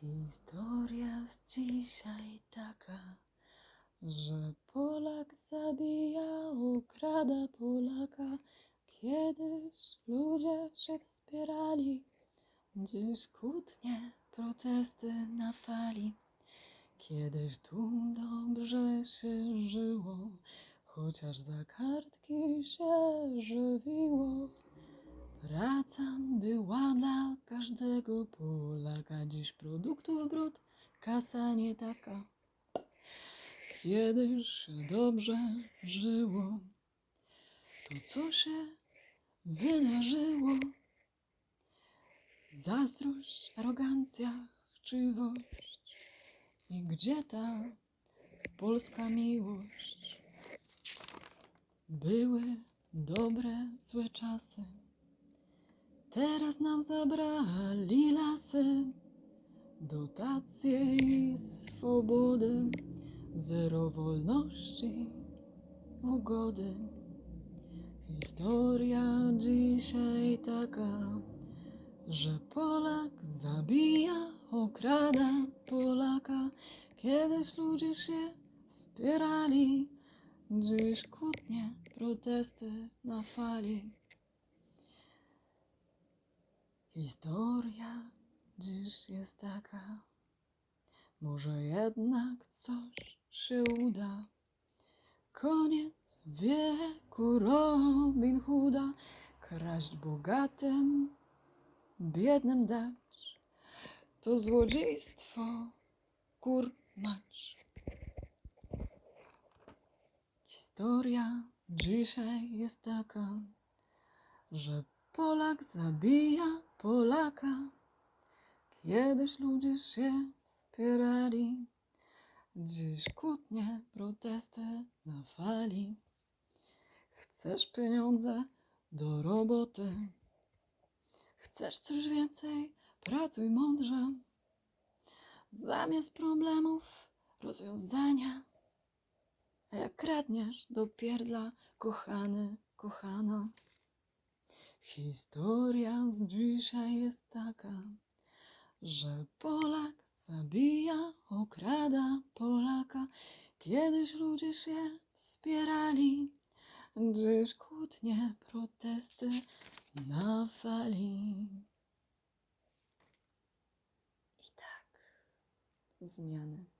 Historia z dzisiaj taka, że Polak zabija, okrada Polaka. Kiedyś ludzie się wspierali, dziś kłótnie, protesty na fali. Kiedyś tu dobrze się żyło, chociaż za kartki się żywiło. Praca była dla każdego Polaka, dziś produktów brud, kasa nie taka. Kiedyś dobrze żyło, to co się wydarzyło? Zazdrość, arogancja, chciwość. I gdzie ta polska miłość? Były dobre, złe czasy. Teraz nam zabrali lasy, dotacje i swobody, zero wolności, ugody. Historia dzisiaj taka, że Polak zabija, okrada Polaka. Kiedyś ludzie się wspierali, dziś kłótnie, protesty na fali. Historia dziś jest taka, może jednak coś się uda. Koniec wieku Robin Hooda, kraść bogatym, biednym dać, to złodziejstwo, kurmacz. Historia dzisiaj jest taka, że Polak zabija Polaka. Kiedyś ludzie się wspierali, dziś kłótnie, protesty na fali. Chcesz pieniądze do roboty, chcesz coś więcej, pracuj mądrze. Zamiast problemów rozwiązania, a jak kradniesz do pierdla, kochany, kochano. Historia z dzisiaj jest taka, że Polak zabija, okrada Polaka. Kiedyś ludzie się wspierali, dziś kłótnie, protesty na fali. I tak, zmiany